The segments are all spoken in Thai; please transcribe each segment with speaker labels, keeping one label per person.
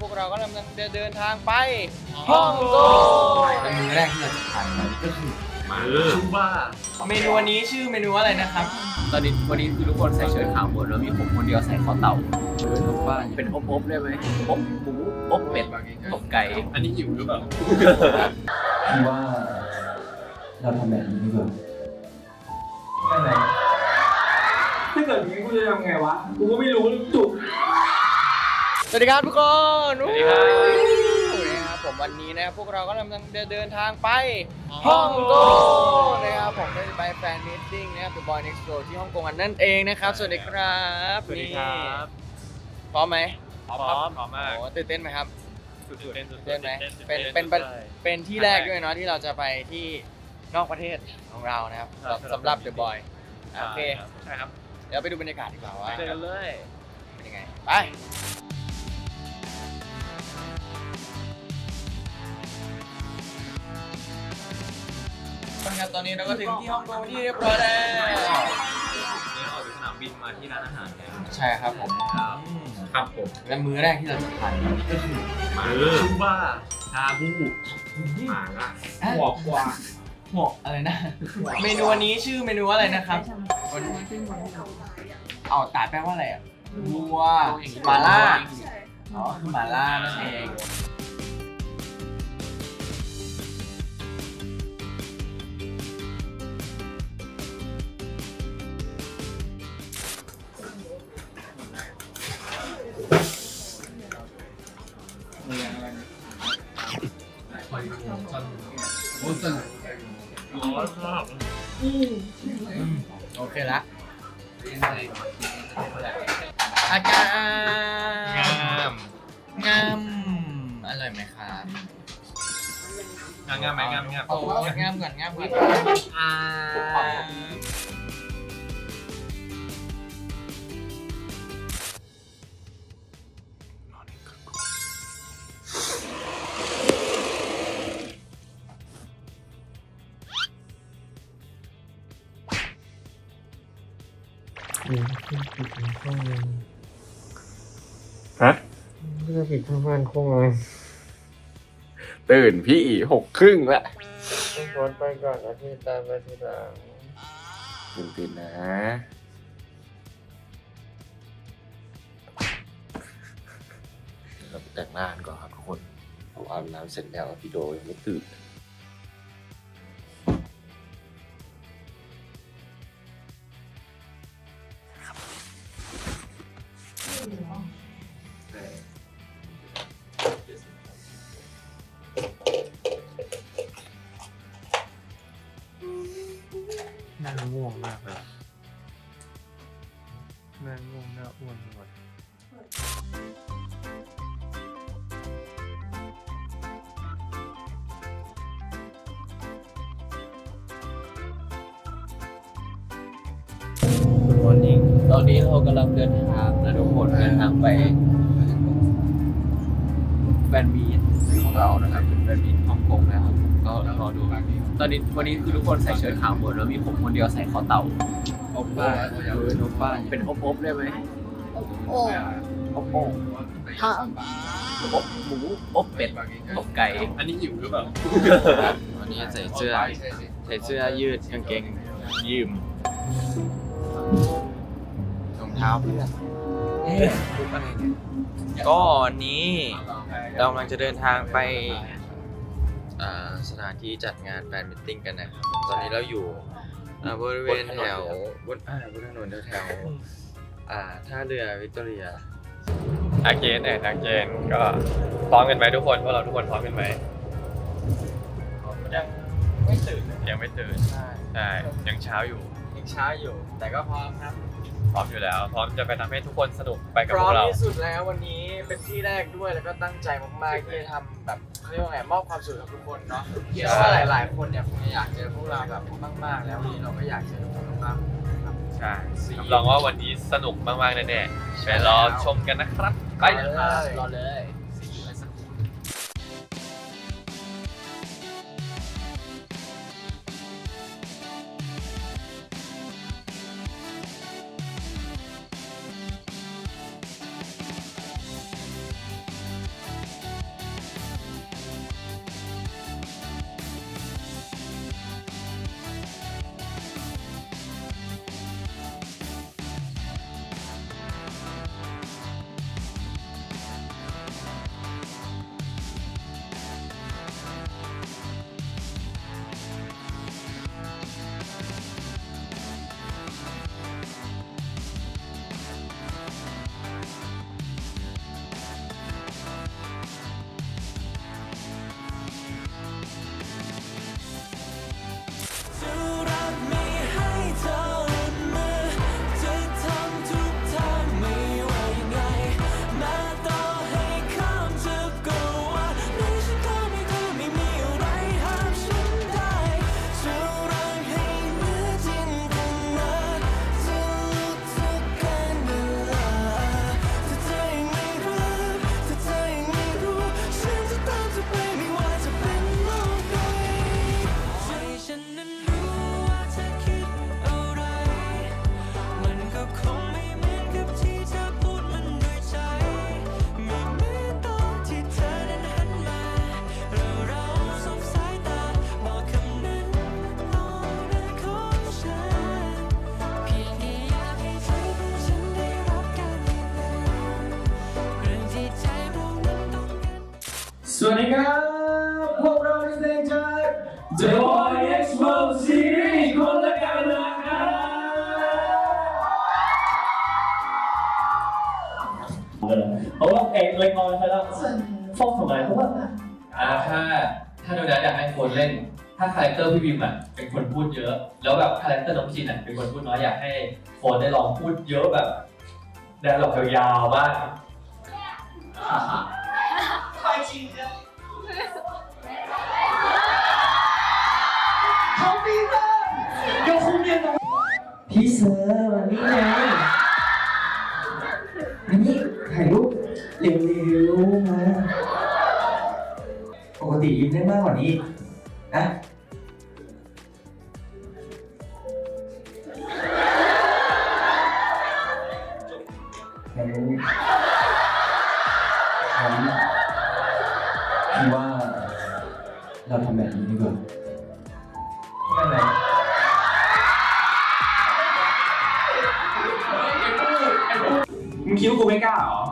Speaker 1: พวกเราก็กำลังจะเดินทางไปฮ่องกงและมื้อแรกที่เราจะทานกันก็คือ
Speaker 2: ชูบ้า
Speaker 1: เมนูวันนี้ชื่อเมนูอะไรนะครับ
Speaker 3: ตอนนี้วันนี้คือทุกคนใส่เชิ้ตขาวหมดแล้วมีผมคนเดียวใส่ข้าวเต่า
Speaker 1: เออทุกบ้าน
Speaker 3: เป็นอบอบๆได้ไหมอบหมูอบเป็ดอบไก่
Speaker 2: อันนี้หิวหรือเปล่า
Speaker 1: คือว่าเราทำแบบนี้ดีกว่า
Speaker 4: อะไร ถ้าเกิดอย่างนี้กูจะทำไงวะ กูก็ไม่รู้จุก
Speaker 1: สวัสดีครับทุกคน
Speaker 2: สวัสดีครับ
Speaker 1: นะครับผมวันนี้นะครับพวกเราก็กำลังจะเดินทางไปฮ่องกงนะครับผมได้ไปแฟนมิทติ้งนะครับ The Boy Next Door ที่ฮ่องกงกันนั่นเองนะครับ สวัสดีครับ
Speaker 2: สวัสดีครับ
Speaker 1: นี่พร้อมไหม
Speaker 2: พร้อมครับพร้อมมาก
Speaker 1: โอ้ตื่นเต้นไหมครับ
Speaker 2: สุดๆเต้นสุดๆ
Speaker 1: เต้นไหม
Speaker 2: สุดๆ
Speaker 1: เป็น
Speaker 2: ต้
Speaker 1: เป็น
Speaker 2: สุดๆ
Speaker 1: เป็นที่แรกด้วยเนาะที่เราจะไปที่นอกประเทศของเรานะครับ
Speaker 2: ใช่
Speaker 1: สำหรับ The Boy โอเค
Speaker 2: ใช่ครับ
Speaker 1: เดี๋ยวไปดูบรรยากาศดีกว่าว่า
Speaker 2: เจอกันเลย
Speaker 1: เป็นยังไงไปครับตอนนี้เราก็ถึงที่ฮ่องกงที่เรียบร้อยแล้ว
Speaker 2: นี่ออกจากสนามบินมาที่ร้านอาหารแล้ว
Speaker 1: ใช่ครับผม
Speaker 2: ครับผม
Speaker 1: และมื้อแรกที่เราจะทานกันก็คือ
Speaker 2: ชูบ้าชาบูหมาล่า
Speaker 1: อะ
Speaker 2: หัวกวาง
Speaker 1: หมวกอะไรนะ เมนูวันนี้ชื่อเมนูอะไรนะครับ วันเอาตาดแปลว่าอะไรอะวัวหมาล่าอ๋อคือหมาล่านั่นเอง
Speaker 2: ร้อนมาก
Speaker 1: โอ เคละอาการ
Speaker 2: งาม
Speaker 1: งามอร่อยไหมครับ
Speaker 2: งามงามไหมงามงาม
Speaker 1: โอ้งามก่อนงามก่อนอ่า ตื่นพี่หกครึ่งละ
Speaker 4: คนไปก่อนอาทิตย์ตามไปทีหลัง
Speaker 1: ตื่นตื่นนะ
Speaker 5: เราไปแต่งหน้ากันก่อนครับทุกคนผมอาบน้ำเสร็จแล้วพี่โดยังไม่ตื่น
Speaker 4: ง่วงมากเลยน่าง่วงน่าอ้วนหมด
Speaker 3: มอร์นิ่งตอนนี้เรากำลังเดินทางนะทุกคนเดินทางไปแฟนมีตของเรานะครับเป็นแฟนมีตฮ่องกงนะครับ ก็รอดู ตอนนี้วันนี้คือทุกคนใส่เชิ้ตขาวหมดแล้วมีผมคนเดียวใส่ข้าวเต่า
Speaker 1: อบป้าเอออบป้า
Speaker 3: เป็นอบอบๆได้ไหม
Speaker 6: โอ้
Speaker 3: อบโอ่ง
Speaker 6: 好，
Speaker 3: อบหมูอบเป็ดอบไก่
Speaker 2: อันนี้หิวหรือเปล่า
Speaker 1: วันนี้ใส่เสื้อใส่เสื้อยืดกางเกงยืมรองเท้าเพื่อนก็วันนี้เรากำลังจะเดินทางไปอ่า สถานที่จัดงานแฟนมิทติ้งกันนะครับตอนนี้เราอยู่อ่าบริเวณแถวบนอ่าบนถนนแถวๆอ่าท่าเรือวิกตอเรีย
Speaker 2: อาเกนแอนอาเกนก็พร้อมกันไหมทุกคนพวกเราทุกคนพร้อมกันไหม
Speaker 1: ยังไม่ตื่น
Speaker 2: ยังไม่ตื่น
Speaker 1: ใช่
Speaker 2: ใช่ยังเช้าอยู่
Speaker 1: ยังช้าอยู่ แต่ก็พร้อมครับ
Speaker 2: พร้อมอยู่แล้ว พร้อมจะไปทำให้ทุกคนสนุกไปกับ
Speaker 1: พ
Speaker 2: พ
Speaker 1: ร้อ
Speaker 2: ว
Speaker 1: ม
Speaker 2: กเรา
Speaker 1: ที่สุดแล้ววันนี้ เป็นที่แรกด้วยแล้วก็ตั้งใจมากๆที่จะทำแบบเขาเรียกว่าไงมอบความสุขกับทุกคนเนาะเชื่อว่าหลายๆ คนเนี่ยคงจะอยากเจอพวกเราแบบมาก ๆ แล้ววันนี้เราก็อยากเจอทุกคนมากๆครับ
Speaker 2: ใช่รับรองว่าวันนี้สนุกมากๆแน่ๆไปรอชมกันนะครับไป
Speaker 1: ไปเลย
Speaker 3: รอเลย
Speaker 4: วัสดีครับ พวกเรานักแสดงจาก The Boy Expo Series คนละกันนะครับ
Speaker 6: เพราะว่าเอกเลยนอนไปแล้วฟองทำไมเพราะว่า
Speaker 3: อ่าถ้าถ้าโดนัทอยากให้โคนเล่น ถ้าคาแรคเตอร์พี่บิมอะเป็นคนพูดเยอะ แล้วแบบคาแรคเตอร์น้องชินอะเป็นคนพูดน้อยอยากให้โคนได้ลองพูดเยอะแบบแดนหลอกยาวๆบ้าง
Speaker 4: พี่เซอร์วันนี้ไงอันนี้ถ่ายรูปเร็วๆมาปกติยิ้มได้มากกว่านี้อะงั้นงั้นพี่ว่าเราทำแบบนี้ดีกว่าไคิดว่ากูไม่กล้าเหรอ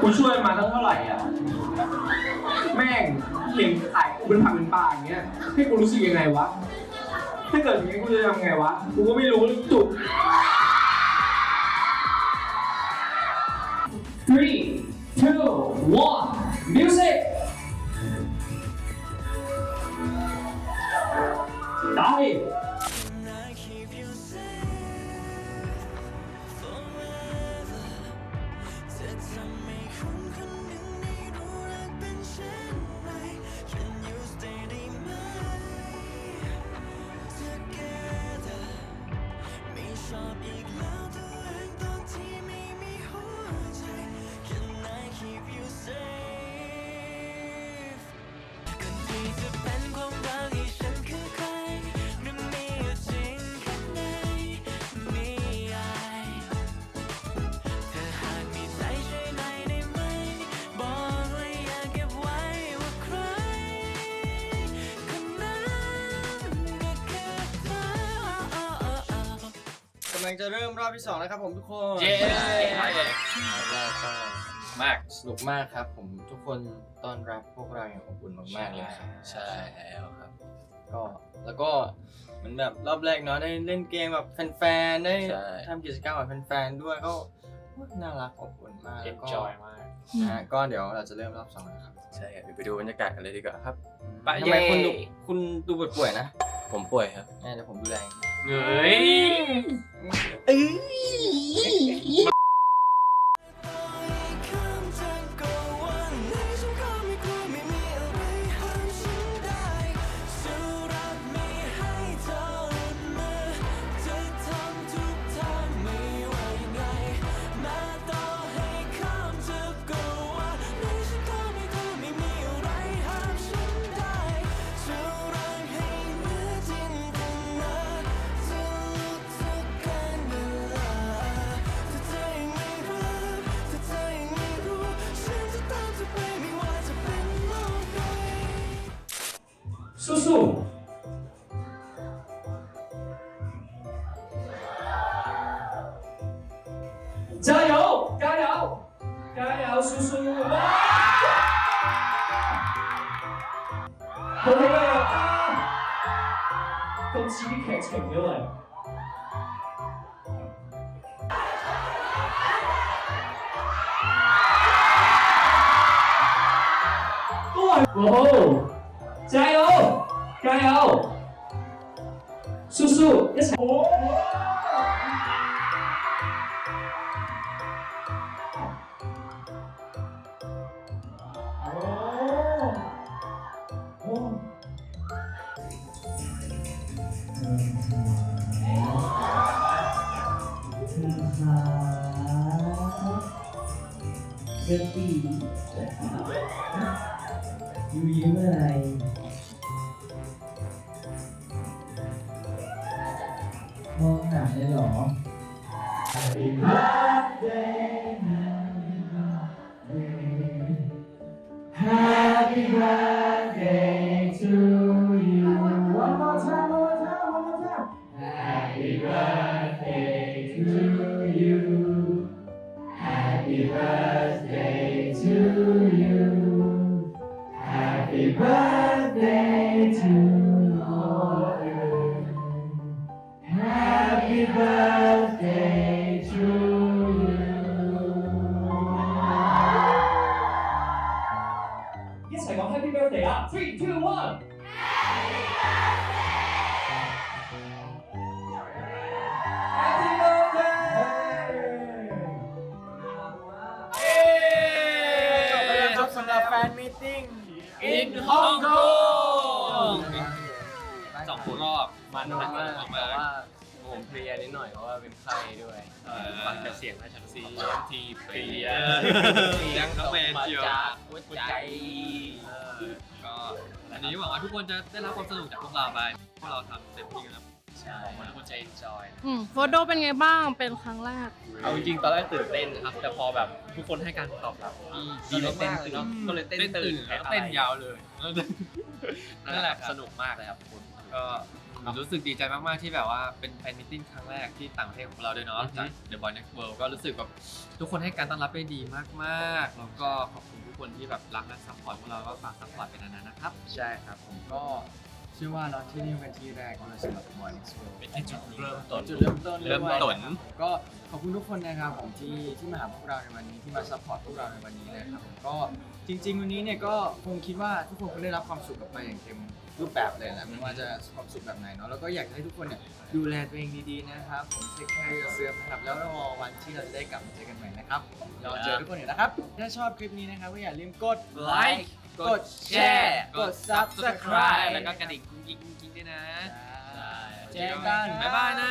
Speaker 4: กูช่วยมาตั้งเท่าไหร่อะ แม่งเห็นขายกูเป็นผักเป็นปลาอย่างเงี้ย ให้กูรู้สึกยังไงวะ ถ้าเกิดอย่างงี้กูจะทำไงวะ กูก็ไม่รู้จุด three two one music
Speaker 7: เป็ำ
Speaker 1: ลังจะเริ่มรอบที่สองนะครับผมทุกคน
Speaker 3: เย้
Speaker 1: รอบแรกก็
Speaker 3: มาก
Speaker 1: สนุกมากครับ ผมทุกคนต้อนรับพวกเราอย่างอบอุ่นมากๆเลยครับ
Speaker 3: ใช่แล้วครับ
Speaker 1: ก็แล้วก็เหมือนแบบรอบแรกเนาะได้เล่นเกมแบบแฟนๆได้
Speaker 3: ใช่
Speaker 1: ทำกิจกรรมกับแฟนๆด้วยก็น่ารักอบอุ่นมากแล้วก็
Speaker 3: enjoy มาก
Speaker 1: นะฮะก็เดี๋ยวเราจะเริ่มรอบสองแล้วครับ
Speaker 2: ใช่ครับเดี๋ยวไปดูบรรยากาศกันเลยดีกว่าครับ
Speaker 3: ไป
Speaker 1: ทำไม
Speaker 3: เย้
Speaker 1: คุณดูคุณดูป่วยๆนะ
Speaker 2: ผมป่วยครับ
Speaker 1: แม่เดี๋ยวผมดูแล เอง
Speaker 3: เอ้
Speaker 7: ย
Speaker 6: 叔叔，哇！好厉害啊！恭喜你凯成过来，都来！哦，加油，加油！叔叔，一起。
Speaker 4: เรื่องปียูยิ้มอะไรมองหนังเลยเหรอ Happy birthday to you. One more time, one more time, one more time. Happy birthday to you. Happy birthday to you.
Speaker 6: Happy birthday to Morgan. Happy birthday to you. 一齊講 Happy Birthday ah, 啊！Three, two. Happy Birthday.
Speaker 1: In Hong Kong
Speaker 2: สองรอบมัน
Speaker 8: สนุกมาก
Speaker 2: ออก
Speaker 8: แต่
Speaker 2: มา
Speaker 8: ว่าผมเพลียนิดหน่อยเพราะว่าเป็นไข้ด้วยฟังแต่เสียงราชา
Speaker 2: ซี
Speaker 8: ซี
Speaker 2: ทีเพลียยังกาแฟเชียว
Speaker 8: จากหัวใจ
Speaker 2: ก็อันนี้หวังว่าทุกคนจะได้รับความสนุกจากพวกเราไปพวกเราทำเต็มที่กันแล้ว
Speaker 8: ใช่ผมว่าทุกคนจะ enjoy
Speaker 9: อืมโฟโดเป็นไงบ้างเป็นครั้งแรก
Speaker 8: เอาจริงๆตอนแรกตื่นเต้นนะครับ แต่พอแบบทุกคนให้การตอบรับที่ดีมากๆเลยเนาะก็เลยเต้นตื่น
Speaker 2: แล้วเต้นยาวเลย
Speaker 8: นั่นแหละสนุกมากเลยครับคุณ
Speaker 2: ก็รู้สึกดีใจมากๆที่แบบว่าเป็นแฟนมิทติ้งครั้งแรกที่ต่างประเทศของเราด้วยเนาะจาก The Boy Next World ก็รู้สึกแบบทุกคนให้การต้อนรับได้ดีมากๆ แล้วก็ขอบคุณทุกคนที่แบบรักและซัพพอร์ตพวกเราก็ฝากซัพพอร์ตไปนานๆนะครับ
Speaker 1: ใช่ครับ ผมก็เชื่อว่าเนาะที่นี่เป็นที่แรกของเราสำหรับ Morning School
Speaker 8: เป็นจุดเริ่มต้น
Speaker 1: จุดเริ่มต้นลย
Speaker 2: เริ่มต้น
Speaker 1: ก็ขอบคุณทุกคนนะครับผมที่ที่มาหาพวกเราในวันนี้ที่มาซัพพอร์ตพวกเราในวันนี้นะครับผมก็จริง ๆ วันนี้เนี่ยก็คงคิดว่าทุกคนคงได้รับความสุขกลับไปอย่างเต็มรูปแบบเลยแหละไม่ว่าจะความสุขแบบไหนเนาะแล้วก็อยากให้ทุกคนเนี่ยดูแลตัวเองดีๆนะครับผม take care yourself นะครับแล้วรอวันที่เราจะได้กลับมาเจอกันใหม่นะครับรอเจอทุกคนอยู่นะครับถ้าชอบคลิปนี้นะครับก็อย่าลืมกด
Speaker 2: Like
Speaker 1: กดแชร์ กด subscribe
Speaker 2: แล้วก็กระดิ่งกุ๊งกิ๊งกุ๊กกิ๊งด้วยนะ
Speaker 1: เจอกัน
Speaker 2: บ๊ายบายนะ